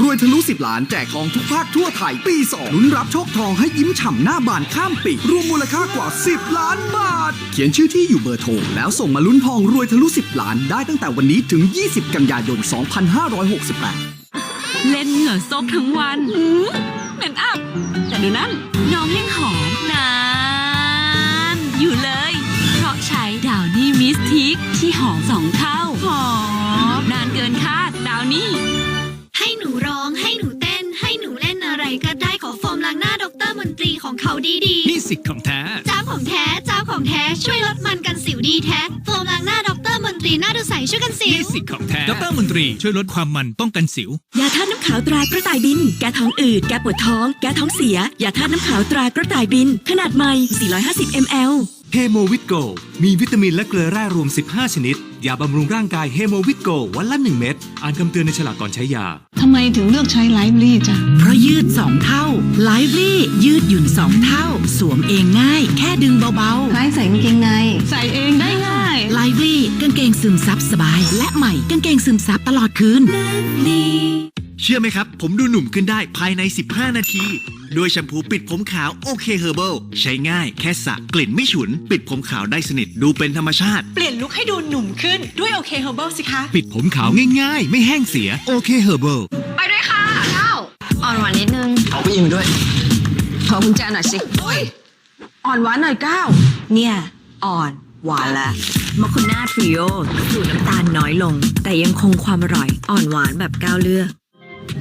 รวยทะลุ 10 ล้านแจกทองทุกภาคทั่วไทย ปี 2 ลุ้นรับโชคทองให้ยิ้มฉ่ำหน้าบานข้ามปี รวมมูลค่ากว่า 10 ล้านบาท เขียนชื่อที่อยู่เบอร์โทร แล้วส่งมาลุ้นทองรวยทะลุ 10 ล้านได้ตั้งแต่วันนี้ถึง 20 กันยายน 2568 เล่นเหงื่อซกทั้งวันเหม็นอับ แต่ดูนั่นน้องยังหอมนานอยู่เลย เพราะใช้ดาวนี่มิสทิกที่หอมสองเท่าหอมนานเกินคาดดาวนี่ ให้หนูร้อง ให้หนูเต้น ให้หนูเล่นอะไรก็ได้ขอโฟมล้างหน้าดรมนตรีของเขาดีนี่สิทธิ์ของแท้ ๆ เจ้าของแท้เจ้าของแท้ช่วยลดมันกันสิวดีแท้โฟมล้างหน้าดรมนตรีหน้าดูใสช่วยกันสินี่ว สิทธิ์ของแท้ดรมนตรีช่วยลดความมันป้องกันสิว ยาธาตุน้ำขาวตรากระต่ายบิน แก้ท้องอืด แก้ปวดท้อง แก้ท้องเสีย ยาธาตุน้ำขาวตรากระต่ายบิน ขนาดใหม่ 450 ml เฮโมวิตโกมีวิตามินและเกลือแร่รวม 15 ชนิด ยาบำรุงร่างกายเฮโมวิตโกวันละ 1 เม็ด อ่านคำเตือนในฉลากก่อนใช้ยา ทำไมถึงเลือกใช้ไลฟ์ลี่จ้ะ เพราะยืด 2 เท่าไลฟ์ลี่ยืดหยุ่น 2 เท่า สวมเองง่าย แค่ดึงเบาคล้ายใส่กางเกงใน ใส่เองได้ง่ายๆไลฟ์ลี่กางเกงซึมซับสบาย และใหม่กางเกงซึมซับตลอดคืน เชื่อไหมครับ ผมดูหนุ่มขึ้นได้ภายใน 15 นาที ด้วยแชมพูปิดผมขาวโอเคเฮอร์เบิลใช้ง่ายแค่สระกลิ่นไม่ฉุน ปิดผมขาวได้สนิทดูเป็นธรรมชาติ เปลี่ยนลุคให้ดูหนุ่มขึ้นด้วยโอเคเฮอร์เบิลสิคะ ปิดผมขาวง่ายๆ ไม่แห้งเสียโอเคเฮอร์เบิลไปด้วยค่ะเก้าอ่อนหวานนิดนึงเอาไปยิงด้วย ขอกุญแจหน่อยสิอ่อนหวานหน่อยก้าวเนี่ยอ่อนหวานละมอคคุน่าทริโอสูตรน้ำตาลน้อยลง แต่ยังคงความอร่อยอ่อนหวานแบบก้าวเลือก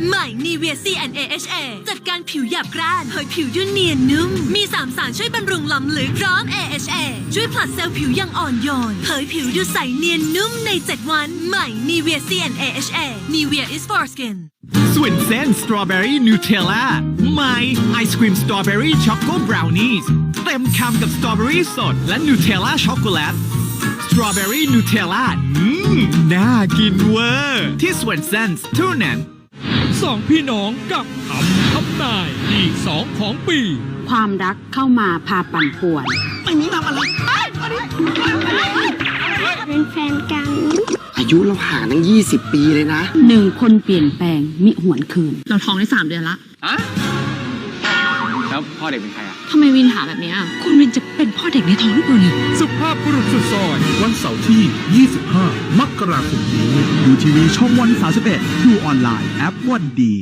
ใหม่ Nivea CNAHA จัดการผิวหยาบกร้านเผยผิวด้วยเนียนนุ่ม มี3สารช่วยบำรุงล้ำลึกพร้อม AHA ช่วยผลัดเซลล์ผิวอย่างอ่อนโยนเผยผิวดูใสเนียนนุ่มใน 7 วัน ใหม่ Nivea CNAHA Nivea is for skin ส่วนเส้นสตรอเบอรี่นูเทลล่าใหม่ไอศครีมสตรอเบอรี่ช็อกโกบราวนี่เต็มคำกับสตรอเบอรี่สดและนูเทลล่าช็อกโกแลตสตรอเบอรี่นูเทลล่าอืมน่ากินเวอร์ที่สวนเซนส์เท่านั้น สองพี่น้องกับคำทำนายอีกสองของปี ความรักเข้ามาพาปั่นป่วนเป็นแฟนกัน อายุเราห่างตั้ง 20 ปีเลยนะ หนึ่งคนเปลี่ยนแปลงมิหวนคืน เราท้องได้สามเดือนละ แล้วพ่อเด็กเป็นใครอะทำไมวินถามแบบนี้อะคุณวินจะเป็นพ่อเด็กในท้องหรือเปล่าเนี่ยสุภาพบุรุษสุดซอย วันเสาร์ที่ 25 มกราคมนี้ดูทีวีช่องวัน31ดูออนไลน์แอปวันดี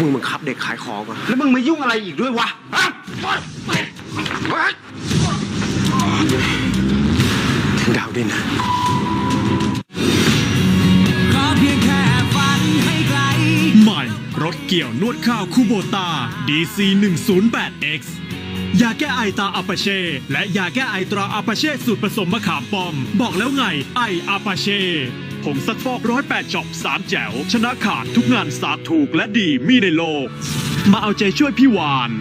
มึงบังคับเด็กขายของอะแล้วมึงมายุ่งอะไรอีกด้วยวะฮะถึงดาวด้วยนะ ใหม่รถเกี่ยวนวดข้าวคูโบตา DC 108X ยาแก้ไอตาอัปาเช่ และยาแก้ไอตราอัปาเช่สูตรผสมมะขามป้อม บอกแล้วไงไออัปาเช่ ผงซักฟอกร้อยแปดจอบสามแจ๋ว ชนะขาดทุกงานสาดถูกและดีมีในโลก มาเอาใจช่วยพี่วาน